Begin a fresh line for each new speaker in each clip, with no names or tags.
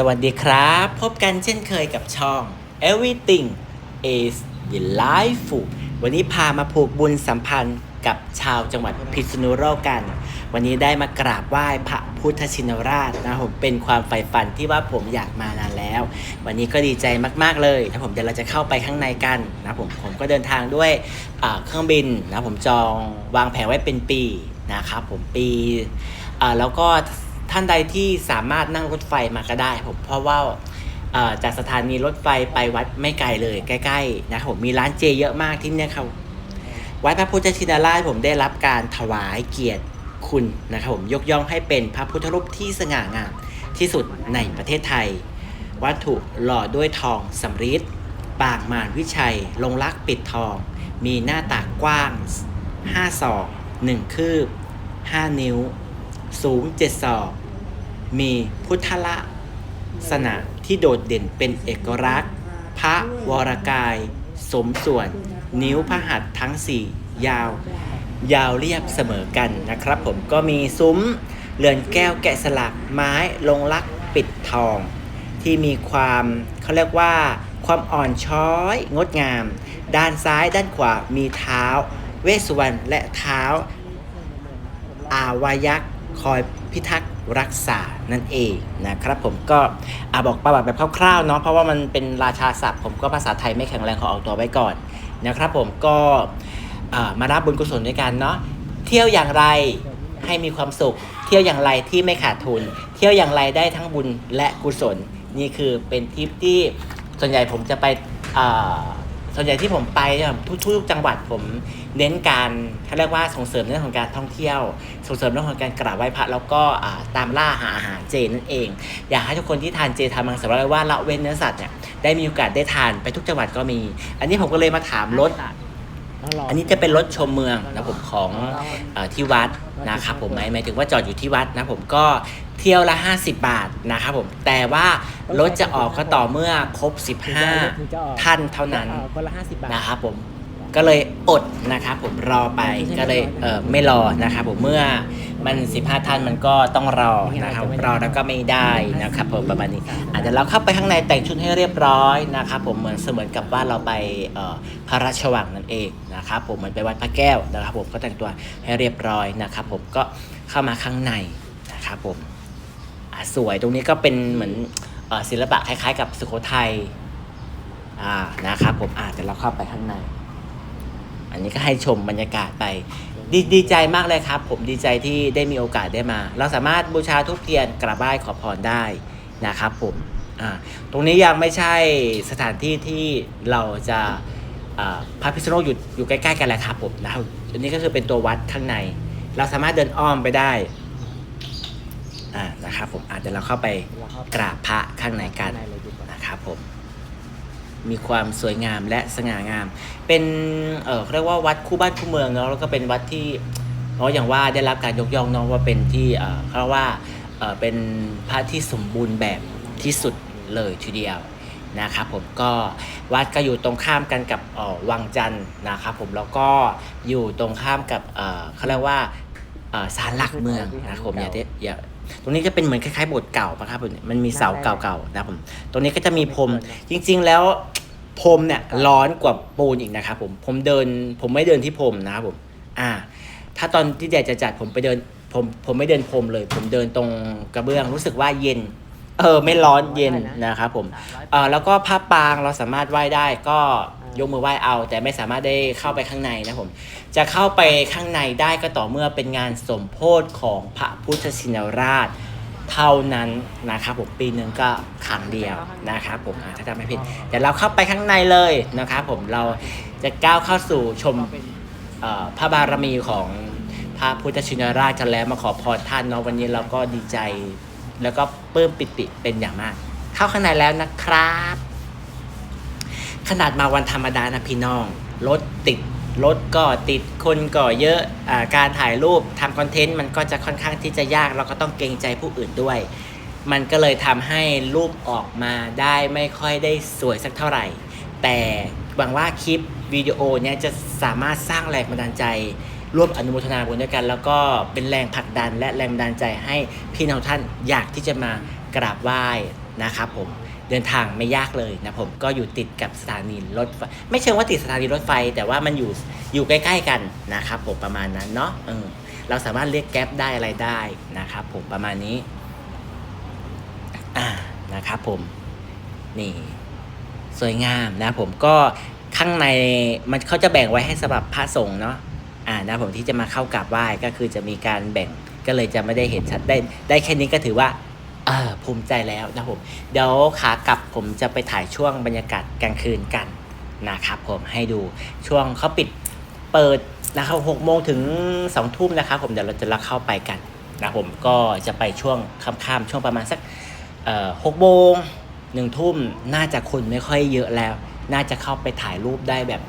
สวัสดีครับ พบกันเช่นเคยกับช่อง Everything is Delightful วันนี้พามาผูกบุญสัมพันธ์กับชาวจังหวัดพิษณุโลกกัน วันนี้ได้มากราบไหว้พระพุทธชินราชนะผมเป็นความใฝ่ฝันที่ว่าผมอยากมานานแล้ว วันนี้ก็ดีใจมากๆเลยนะผมเดี๋ยวเราจะเข้าไปข้างในกันนะผมผมก็เดินทางด้วยเครื่องบินนะผมจองวางแผนไว้เป็นปีนะครับผมปีแล้วก็ ท่านใดที่สามารถนั่งรถไฟมาก็ได้ผมเพราะว่าจากสถานีรถไฟไปวัดไม่ไกลเลย ใกล้ๆนะผมมีร้านเจเยอะมากที่เนี่ยครับวัดพระพุทธชินราชผมได้รับการถวายเกียรติคุณนะครับผมยกย่องให้เป็นพระพุทธรูปที่สง่างามที่สุดในประเทศไทย วัตถุหล่อด้วยทองสำริดปางมารวิชัย ลงลักปิดทอง มีหน้าตากกว้าง 5 ศอก 1 คืบ 5 นิ้ว สูง7ศอก มีพุทธละลักษณะที่โดดเด่นเป็นเอกลักษณ์ พระวรกาย สมส่วน นิ้วพระหัตถ์ทั้งสี่ยาว ยาวเรียบเสมอกันนะครับผมก็มีซุ้มเรือนแก้วแกะสลักไม้ลงลักปิดทอง ที่มีความเขาเรียกว่า ความอ่อนช้อยงดงาม ด้านซ้ายด้านขวามีเท้า เวสวรรณและเท้า อาวายักษ์ คอยพิทักษ์รักษานั่นเองนะครับผมก็อาบอกประวัติแบบคร่าวๆเนาะเพราะว่ามันเป็นราชาศัพท์ผมก็ภาษาไทยไม่แข็งแรงขอออกตัวไว้ก่อนนะครับผมก็มารับบุญกุศลด้วยกันเนาะเที่ยวอย่างไรให้มีความสุข เที่ยวอย่างไรที่ไม่ขาดทุน เที่ยวอย่างไรได้ทั้งบุญและกุศล นี่คือเป็นทริปที่ส่วนใหญ่ผมจะไปอ่า ส่วนใหญ่ที่ผมไปเนี่ยทุกทุกจังหวัดผมเน้นการเขาเรียกว่าส่งเสริมเรื่องของการท่องเที่ยว ส่งเสริมเรื่องของการกราบไหว้พระแล้วก็อ่าตามล่าหาอาหารเจนั่นเอง อยากให้ทุกคนที่ทานเจทานมังสวิรัติว่าละเว้นเนื้อสัตว์เนี่ยได้มีโอกาสได้ทานไปทุกจังหวัดก็มี อันนี้ผมก็เลยมาถามรถอันนี้จะเป็นรถชมเมืองนะผมของเออที่วัดนะครับผมหมายหมายถึงว่าจอดอยู่ที่วัดนะผมก็เที่ยวละ 50 บาทนะครับผมแต่ว่า รถจะออกก็ต่อเมื่อครบ 15 ท่านเท่านั้น
คนละห้าสิบบาท
นะครับผมก็เลยอดนะครับผมรอไปก็เลยเออไม่รอนะครับผมเมื่อมัน 15 ท่านมันก็ต้องรอนะครับรอแล้วก็ไม่ได้นะครับผมประมาณนี้อาจจะเดี๋ยวเราเข้าไปข้างในแต่งชุดให้เรียบร้อยนะครับผมเหมือนเสมือนกับว่าเราไปเอ่อพระราชวังนั่นเองนะครับผมเหมือนไปวัดพระแก้วนะครับผมก็แต่งตัวให้เรียบร้อยนะครับผมก็เข้ามาข้างในนะครับผมอะสวยตรงนี้ก็เป็นเหมือนเอ่อ ศิลปะคล้ายๆ กับสุโขทัยอ่านะครับผมอาจจะเดี๋ยวเราเข้าไปข้างใน อันนี้ก็ให้ชมบรรยากาศไปดดีใจมากเลยครับ ผมดีใจที่ได้มีโอกาสได้มา เราสามารถบูชาทุกเทียนกราบไหว้ขอพรได้นะครับผมอ่าตรงนี้ยังไม่ใช่สถานที่ที่เราจะพระพิษณุโลกอยู่อยู่ใกล้ๆกันแหละครับผมนะครับอันนี้ก็คือเป็นตัววัดข้างใน เราสามารถเดินอ้อมไปได้ อ่านะครับผมอาจจะเดี๋ยวเราเข้าไปกราบพระข้างในกัน
ข้างในเลยดีกว่า
นะครับผม มีความสวยงามและสง่างาม เป็นเออเขาเรียกว่าวัดคู่บ้านคู่เมืองเนาะแล้วก็เป็นวัดที่เพราะอย่างว่าได้รับการยกย่องเนาะว่าเป็นที่เออเขาเรียกว่าเออเป็นพระที่สมบูรณ์แบบที่สุดเลยทีเดียวนะครับผมก็วัดก็อยู่ตรงข้ามกันกับเอ่อวังจันทร์นะครับผมแล้วก็อยู่ตรงข้ามกับเออเขาเรียกว่าเอ่อศาลหลักเมืองนะครับผมอย่าเทอย่า ตรงนี้จะเป็นเหมือนคล้ายๆโบสถ์เก่าปะครับผมมันมีเสาเก่าๆนะครับผมตรงนี้ก็จะมีพรมจริง ๆ แล้วพรมเนี่ยร้อนกว่าปูนอีกนะครับผมผมเดินผมไม่เดินที่พรมนะครับผม อ่า ถ้าตอนที่แดดจะจัดผมไปเดินผมผมไม่เดินพรมเลย ผมเดินตรงกระเบื้องรู้สึกว่าเย็น เออ ไม่ร้อนเย็นนะครับผมเออแล้วก็ผ้าปางเราสามารถไหว้ได้ก็ ยกมือไหว้เอา แต่ไม่สามารถได้เข้าไปข้างในนะผมจะเข้าไปข้างในได้ก็ต่อเมื่อเป็นงานสมโพธิของพระพุทธชินราชเท่านั้นนะครับผมปีหนึ่งก็ครั้งเดียวนะครับผมถ้าจำไม่ผิดเดี๋ยวเราเข้าไปข้างในเลยนะครับผมเราจะก้าวเข้าสู่ชมพระบารมีของพระพุทธชินราชกันแล้วมาขอพรท่านเนาะวันนี้เราก็ดีใจ แล้วก็ปลื้มปิติเป็นอย่างมาก เข้าข้างในแล้วนะครับ ขนาดมาวันธรรมดานะพี่น้อง รถติด รถก็ติด คนก็เยอะอาการถ่ายรูปทำคอนเทนต์มันก็จะค่อนข้างที่จะยาก เราก็ต้องเกรงใจผู้อื่นด้วย มันก็เลยทำให้รูปออกมาได้ไม่ค่อยได้สวยสักเท่าไหร่ แต่หวังว่าคลิปวิดีโอเนี้ยจะสามารถสร้างแรงบันดาลใจร่วมอนุโมทนาบุญด้วยกัน แล้วก็เป็นแรงผลักดันและแรงบันดาลใจให้พี่น้องท่านอยากที่จะมากราบไหว้นะครับผม เดินทางไม่ยากเลยนะผมก็อยู่ติดกับสถานีรถไฟไม่เชิงว่าติดสถานีรถไฟ แต่ว่ามันอยู่อยู่ใกล้ ๆ กันนะครับผมประมาณนั้นเนาะเออเราสามารถเรียกแก๊ปได้อะไรได้นะครับผมประมาณนี้อ่านะครับผมนี่สวยงามนะผมก็ข้างในมันเขาจะแบ่งไว้ให้สำหรับพระสงฆ์เนาะอ่านะผมที่จะมาเข้ากราบไหว้ก็คือจะมีการแบ่งก็เลยจะไม่ได้เห็นชัดได้ได้แค่นี้ก็ถือว่า เออภูมิใจแล้วนะผม เดี๋ยวขากลับผมจะไปถ่ายช่วงบรรยากาศกลางคืนกันนะครับผมให้ดูช่วงเขาปิดเปิดนะครับหกโมงถึงสองทุ่มนะครับผมเดี๋ยวเราจะลักเข้าไปกันนะผมก็จะไปช่วงค่ำๆช่วงประมาณสักหกโมงหนึ่งทุ่มน่าจะคนไม่ค่อยเยอะแล้ว น่าจะเข้าไปถ่ายรูปได้แบบ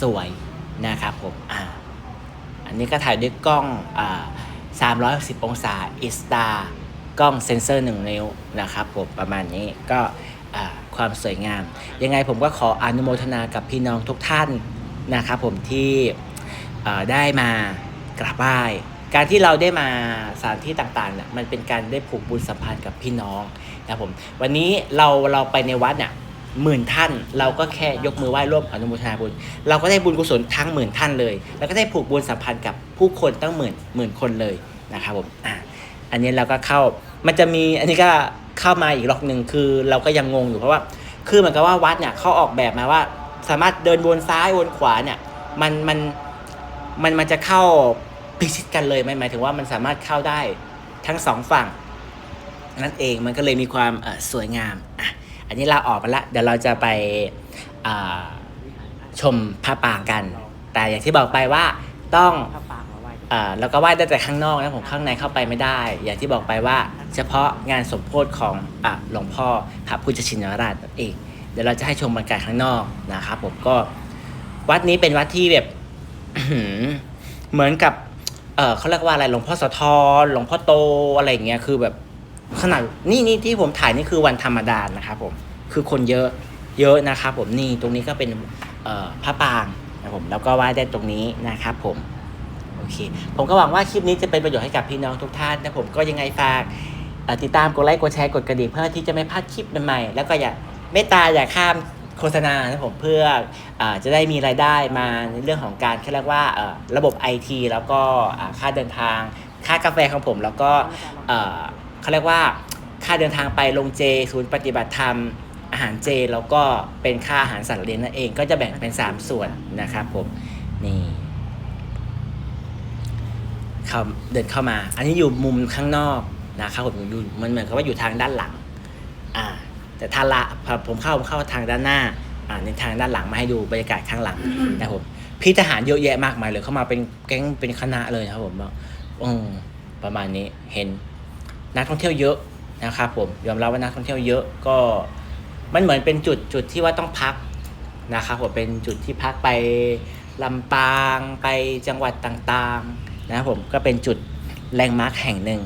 สวยนะครับผมอ่าอันนี้ก็ถ่ายด้วยกล้องอ่า360 องศาอิสตา กล้องเซนเซอร์ 1 นิ้วนะครับผมประมาณนี้ก็ความสวยงาม ยังไงผมก็ขออนุโมทนากับพี่น้องทุกท่านนะครับผมที่ได้มากราบไหว้การที่เราได้มาสถานที่ต่างๆเนี่ยมันเป็นการได้ผูกบุญสัมพันธ์กับพี่น้องนะครับผมวันนี้เราเราไปในวัดเนี่ยหมื่นท่านเราก็แค่ยกมือไหว้ร่วมอนุโมทนาบุญ เราก็ได้บุญกุศลทั้งหมื่นท่านเลย แล้วก็ได้ผูกบุญสัมพันธ์กับผู้คนตั้งหมื่นหมื่นคนเลยนะครับผมอะ อันนี้เราก็เข้า มันจะมีอันนี้ก็เข้ามาอีกรอบหนึ่งคือเราก็ยังงงอยู่เพราะว่า คือเหมือนกับว่าวัดเนี่ยเขาออกแบบมาว่า สามารถเดินวนซ้ายวนขวาเนี่ย มันมันมันมันจะเข้าพิชิตกันเลยไหมหมายถึงว่ามันสามารถเข้าได้ทั้งสองฝั่งนั่นเองมันก็เลยมีความสวยงามอะอันนี้เราออกไปละเดี๋ยวเราจะไปชมพระปางกัน แต่อย่างที่บอกไปว่าต้อง อ่าแล้วก็ไหว้ได้แต่ข้างนอกนะผมข้างในเข้าไปไม่ได้ อย่างที่บอกไปว่า เฉพาะงานสมโพธิของอะหลวงพ่อพระพุทธชินราชนั่นเอง เดี๋ยวเราจะให้ชมบรรยากาศข้างนอกนะครับผมก็วัดนี้เป็นวัดที่แบบเหมือนกับ เออเขาเรียกว่าอะไรหลวงพ่อโสธรหลวงพ่อโตอะไรอย่างเงี้ยคือแบบขนาดนี่นี่ที่ผมถ่ายนี่คือวันธรรมดานะครับผมคือคนเยอะเยอะนะครับผมนี่ตรงนี้ก็เป็นเอ่อพระปางนะครับผมแล้วก็ไหว้ได้ตรงนี้นะครับผม อเค ผมก็หวังว่าคลิปนี้จะเป็นประโยชน์ให้กับพี่น้องทุกท่านนะผมก็ยังไงฝากติดตามกดไลค์กดแชร์กดกระดิ่งเพื่อที่จะไม่พลาดคลิปใหม่ๆแล้วก็อย่าเมตตาอย่าข้ามโฆษณานะผมเพื่ออจะได้มีรายได้มาในเรื่องของการเขาเรียกว่าระบบ IT แล้วก็ค่าเดินทางค่ากาแฟของผม แล้วก็เอ่อเขาเรียกว่าค่าเดินทางไปลงเจศูนย์ปฏิบัติธรรมอาหารเจแล้วก็เป็นค่าอาหารสัตว์เลี้ยงนั่นเองก็จะแบ่งเป็น 3 ส่วนนะครับผมนี่ เข้าเดินเข้ามา อันนี้อยู่มุมข้างนอกนะครับผมอยู่มันเหมือนกับว่าอยู่ทางด้านหลัง อ่า แต่ถ้าละพอผมเข้าผมเข้าทางด้านหน้า อ่าในทางด้านหลังมาให้ดูบรรยากาศข้างหลังนะครับผมพี่ทหารเยอะแยะมากมายเลยเข้ามาเป็นแก๊งเป็นคณะเลยครับผมอืมประมาณนี้เห็นนักท่องเที่ยวเยอะนะครับผมยอมรับว่านักท่องเที่ยวเยอะก็มันเหมือนเป็นจุดจุดที่ว่าต้องพักนะครับผมเป็นจุดที่พักไปลำปางไปจังหวัดต่างๆ นะครับผมก็เป็นจุดแลนด์มาร์คแห่งหนึ่ง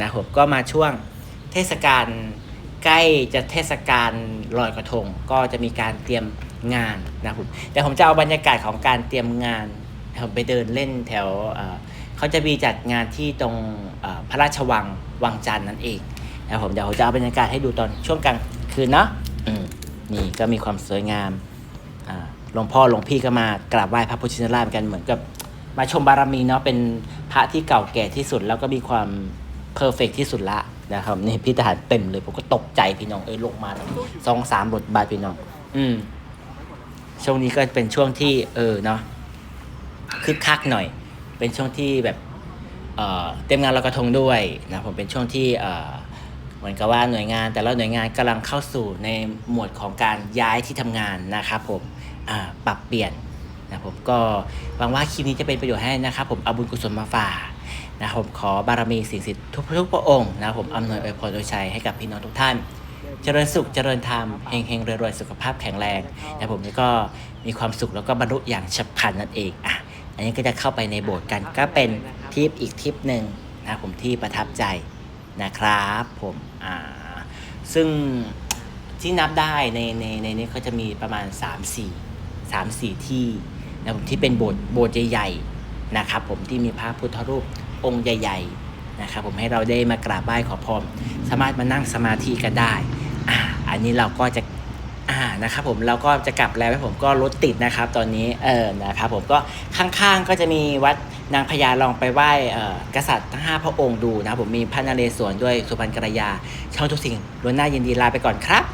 นะครับผมก็มาช่วงเทศกาลใกล้จะเทศกาลลอยกระทง ก็จะมีการเตรียมงานนะครับผมแต่ผมจะเอาบรรยากาศของการเตรียมงานผมไปเดินเล่นแถวเขาจะมีจัดงานที่ตรงพระราชวังวังจันทร์นั่นเองนะผมเดี๋ยวผมจะเอาบรรยากาศให้ดูตอนช่วงกลางคืนเนาะนี่ก็มีความสวยงามหลวงพ่อหลวงพี่ก็มากราบไหว้พระพุทธชินราชกันเหมือนกับ มาชมบารมีเนาะเป็นพระที่เก่าแก่ที่สุด แล้วก็มีความเพอร์เฟกที่สุดละนะครับนี่พี่ทหารเต็มเลยผมก็ตกใจพี่น้องเอ้ยลงมาสองสามบทบาทพี่น้อง อืมช่วงนี้ก็เป็นช่วงที่ เออเนาะคึกคักหน่อย เป็นช่วงที่แบบเอ่อเต็มงานลอยกระทงด้วยนะผมเป็นช่วงที่เอ่อเหมือนกับว่าหน่วยงาน แต่ละหน่วยงานกำลังเข้าสู่ในหมวดของการย้ายที่ทำงานนะครับผมอ่าปรับเปลี่ยน นะผมก็หวังว่าคลิปนี้จะเป็นประโยชน์ให้นะครับผมเอาบุญกุศลมาฝากนะครับผมขอบารมีสิ่งศักดิ์สิทธิ์ทุกทุกพระองค์นะครับผมอำนวยอวยพรโดยชัยให้กับพี่น้องทุกท่าน เจริญสุขเจริญธรรมเฮงเฮงรวยๆสุขภาพแข็งแรงนะผมนี่ก็มีความสุขแล้วก็บรรลุอย่างฉับพลันนั่นเองอะอันนี้ก็จะเข้าไปในโบสถ์กันก็เป็นทริปอีกทริปหนึ่งนะผมที่ประทับใจนะครับผมอ่าซึ่งที่นับได้ในในในนี้เขาจะมีประมาณ 3 4 3 4 ที่ นะผมที่เป็นโบสถ์โบสถ์ใหญ่ๆนะครับ ผมที่มีพระพุทธรูปองค์ใหญ่ ๆนะครับ ผมให้เราได้มากราบไหว้ขอพรสามารถมานั่งสมาธิกันได้อ่าอันนี้เราก็จะอ่านะครับผมเราก็จะกลับแล้วผมก็รถติดนะครับ ตอนนี้เออนะครับผมก็ข้างๆก็จะมีวัดนางพญาลองไปไหว้กษัตริย์ทั้งห้าพระองค์ดูนะครับผมมีพระนเรศวรด้วยสุพรรณกรยาช่องทุกสิ่งล้วนน่ายินดีลาไปก่อนครับ